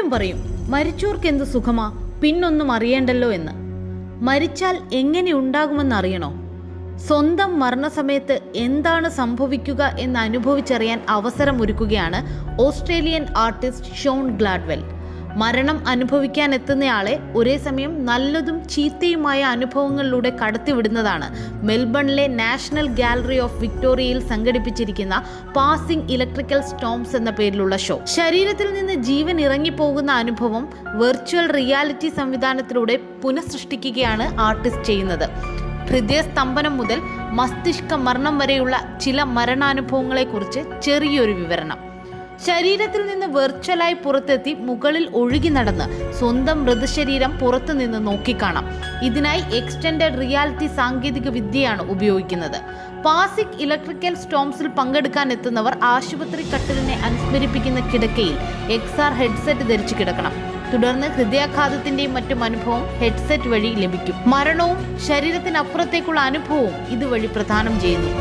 പലരും പറയും മരിച്ചോർക്ക് എന്ത് സുഖമാ? പിന്നൊന്നും അറിയേണ്ടല്ലോ എന്ന്. മരിച്ചാൽ എങ്ങനെ ഉണ്ടാകുമെന്ന് അറിയണോ? സ്വന്തം മരണസമയത്ത് എന്താണ് സംഭവിക്കുക എന്ന് അനുഭവിച്ചറിയാൻ അവസരം ഒരുക്കുകയാണ് ഓസ്ട്രേലിയൻ ആർട്ടിസ്റ്റ് ഷോൺ ഗ്ലാഡ്വെൽ. മരണം അനുഭവിക്കാൻ എത്തുന്നയാളെ ഒരേ സമയം നല്ലതും ചീത്തയുമായ അനുഭവങ്ങളിലൂടെ കടത്തിവിടുന്നതാണ് മെൽബണിലെ നാഷണൽ ഗാലറി ഓഫ് വിക്ടോറിയയിൽ സംഘടിപ്പിച്ചിരിക്കുന്ന പാസിംഗ് ഇലക്ട്രിക്കൽ സ്റ്റോംസ് എന്ന പേരിലുള്ള ഷോ. ശരീരത്തിൽ നിന്ന് ജീവൻ ഇറങ്ങിപ്പോകുന്ന അനുഭവം വെർച്വൽ റിയാലിറ്റി സംവിധാനത്തിലൂടെ പുനഃസൃഷ്ടിക്കുകയാണ് ആർട്ടിസ്റ്റ് ചെയ്യുന്നത്. ഹൃദയസ്തംഭനം മുതൽ മസ്തിഷ്ക മരണം വരെയുള്ള ചില മരണാനുഭവങ്ങളെക്കുറിച്ച് ചെറിയൊരു വിവരണം. ശരീരത്തിൽ നിന്ന് വെർച്വലായി പുറത്തെത്തി മുകളിൽ ഒഴുകി നടന്ന് സ്വന്തം മൃതശരീരം പുറത്തു നിന്ന് നോക്കിക്കാണാം. ഇതിനായി എക്സ്റ്റൻഡഡ് റിയാലിറ്റി സാങ്കേതിക വിദ്യയാണ് ഉപയോഗിക്കുന്നത്. പാസിക് ഇലക്ട്രിക്കൽ സ്റ്റോംസിൽ പങ്കെടുക്കാൻ എത്തുന്നവർ ആശുപത്രി കട്ടിലിനെ അനുസ്മരിപ്പിക്കുന്ന കിടക്കയിൽ എക്സ് ആർ ഹെഡ്സെറ്റ് ധരിച്ചു കിടക്കണം. തുടർന്ന് ഹൃദയാഘാതത്തിന്റെയും മറ്റും അനുഭവം ഹെഡ്സെറ്റ് വഴി ലഭിക്കും. മരണവും ശരീരത്തിനപ്പുറത്തേക്കുള്ള അനുഭവവും ഇതുവഴി പ്രദാനം ചെയ്യുന്നു.